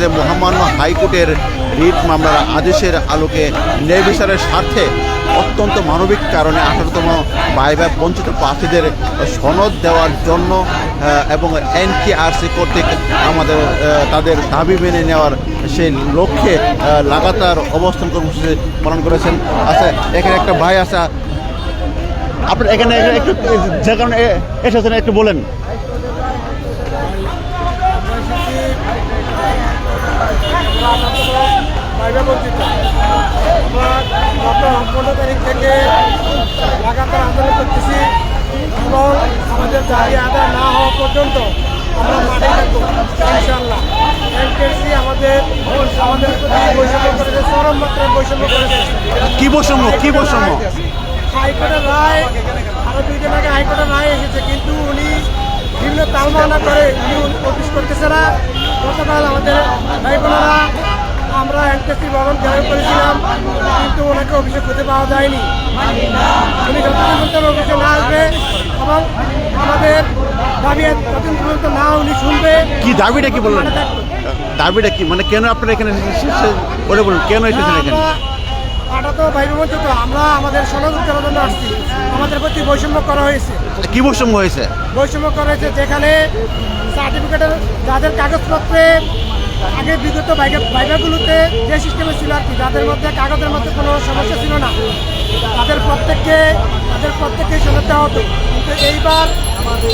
যে মহামান্য হাইকোর্টের রিট মামলার আদেশের আলোকে ন্যায় বিচারের স্বার্থে অত্যন্ত মানবিক কারণে আঠারোতম বাইবা বঞ্চিত প্রার্থীদের সনদ দেওয়ার জন্য এবং এনটিআরসি কর্তৃক আমাদের তাদের দাবি মেনে নেওয়ার সেই লক্ষ্যে লাগাতার অবস্থান কর্মসূচি পালন করেছেন। আচ্ছা এখানে একটা ভাই আসা আপনার এখানে একটু যে কারণে এসেছেন, একটু বলেন। বাইরে বঞ্চিত আমরা গত পনেরো তারিখ থেকে লাগাতার আন্দোলন করতেছি এবং আমাদের দাবি আদায় না হওয়া পর্যন্ত আমরা মাঠে থাকব ইনশাল্লাহ এনকেসি আমাদের আমাদের বৈষম্য করেছে চরম মাত্রায় বৈষম্য করেছে। কি বৈষম্য? কি বৈষম্য? হাইকোর্টের রায় আরও দুই দিন আগে হাইকোর্টের রায় এসেছে কিন্তু উনি বিভিন্ন তালমানা করে উনি অফিস করতেছে না। গতকাল আমাদের ভাই বোনেরা আমরা এনকেসি ভবন ঘেরাও করেছিলাম কিন্তু ওনাকে অফিসে খুঁজে পাওয়া যায়নি। উনি যতদিন পর্যন্ত অফিসে না আসবে এবং আমাদের দাবি যতদিন পর্যন্ত না উনি শুনবে কি দাবিটা কি বললেন? দাবিটা কি? মানে কেন আপনারা এখানে? ওটা বলুন কেন এসেছেন এখানে? আমরা তো বাইরে বঞ্চিত আমরা আমাদের সনদ উত্তরের জন্য আসছি। আমাদের প্রতি বৈষম্য করা হয়েছে। কি বৈষম্য হয়েছে? বৈষম্য করা হয়েছে যেখানে সার্টিফিকেটের যাদের কাগজপত্রে আগে বিগত বাইকে- বাইকাগুলোতে যে সিস্টেমে ছিল আর কি যাদের মধ্যে কাগজের মধ্যে কোনো সমস্যা ছিল না। তাদের প্রত্যেককে তাদের প্রত্যেককে দেওয়া হতো কিন্তু এইবার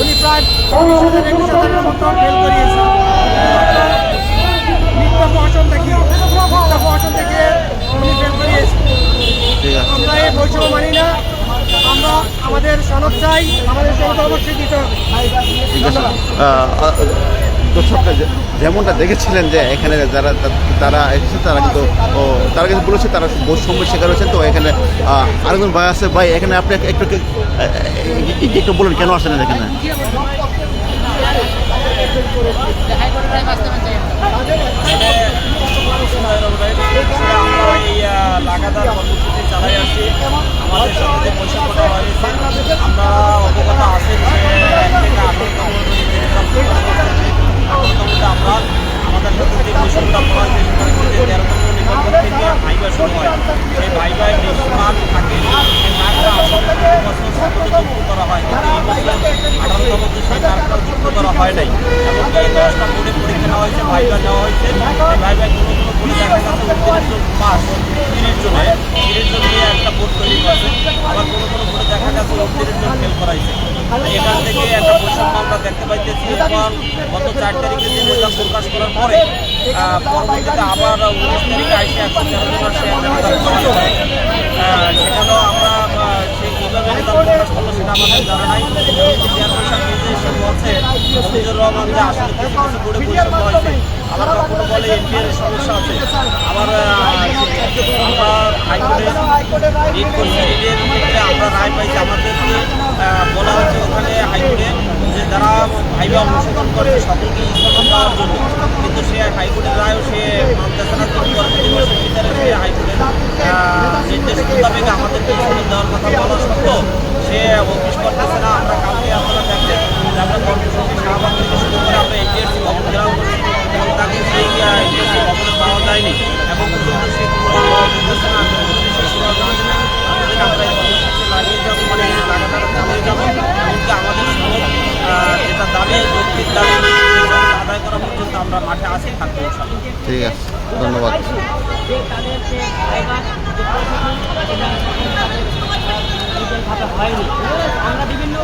উনি প্রায় একুশ হাজারের মতো ফেল করিয়েছে নিত্য প্রহসন থেকে নিত্য প্রহসন থেকে উনি ফেল করিয়েছে আমরা এই বৈষম্য মানি না। আমরা আমাদের সনদ চাই আমাদের সনদ অবশ্যই দিতে হবে। দর্শকরা যেমনটা দেখেছিলেন যে এখানে যারা তারা এসেছে তারা কিন্তু ও তারা কিন্তু বলেছে তারা বৈষম্যের শিকার হয়েছেন। তো এখানে আরেকজন ভাই আছে। ভাই এখানে আপনি একটু একটু বলুন কেন আসেন এখানে এই আহ, লাগাতার কর্মসূচি চালাই আসছি আমাদের সাথে যে বৈষম্যটা হয়েছে আমরা অবগত আছি যে এক থেকে আঠারোতম আঠারোতমতে আমরা আমাদের সাথে যে বৈষম্যটা করা হয়েছে সেটার মধ্যে তেরোতম নিবন্ধন থেকে ভাইবা শুরু হয় সেই ভাইবায় বেশ মার্ক থাকে সেই মার্কটা আসলে প্রতি বছর ছাত্রদের যুক্ত করা হয় কিন্তু এই বছর আঠারোতমতে সেই মার্কটা যুক্ত করা হয় নাই। নেওয়া হয়েছে নেওয়া হয়েছে। দেখা তিরিশ তিরিশ একটা তৈরি করেছে। আবার দেখা এখান একটা আমরা দেখতে গত চার তারিখে করার পরে পরবর্তীতে আবার উনিশ তারিখে আইসে একশো সেখানেও আমরা আহ, সেই কীভাবে রেজাল্ট প্রকাশ করল আমাদের জানা নাই। মফিজুর রহমান যে বোর্ডে বৈষম্য হয়েছে আবার কখনো সমস্যা আছে আবার আমরা হাইকোর্টে রিট করছি আমরা রায় পাইছি আমাদেরকে বলা হচ্ছে ওখানে হাইকোর্টে যে যারা ভাইবা অনুশোধন করে সকলকে ইস্তফা দেওয়ার জন্য কিন্তু সে হাইকোর্টের রায়ও সে মানতেছে না সে হাইকোর্টের নির্দেশ মোতাবেক আমাদেরকে ইস্তফা দেওয়ার কথা বলা সত্ত্বেও সে অফিস করতেছে না আমরা কালকে আপনারা দেখলেন যে আমরা কর্মসূচি শাহবাগ থেকে শুরু করে আমরা এনটিএসসি ভবন ঘেরাও করছি এবং তাকে সেই এনটিএসসি ভবনে পাওয়া যায়নি এবং পর্যন্ত সে কোনো নির্দেশনা সেই সময় জানাচ্ছে না আমাদের আমরা এই কর্মসূচি লাগিয়ে যাব মানে লাগাতার চালিয়ে যাব এমনকি আমাদের সনদ আহ, যেটা দাবি যৌক্তিক দাবি সেই সনদ আদায় করা পর্যন্ত আমরা মাঠে আসি থাকব ঠিক আছে ধন্যবাদ। আমরা বিভিন্ন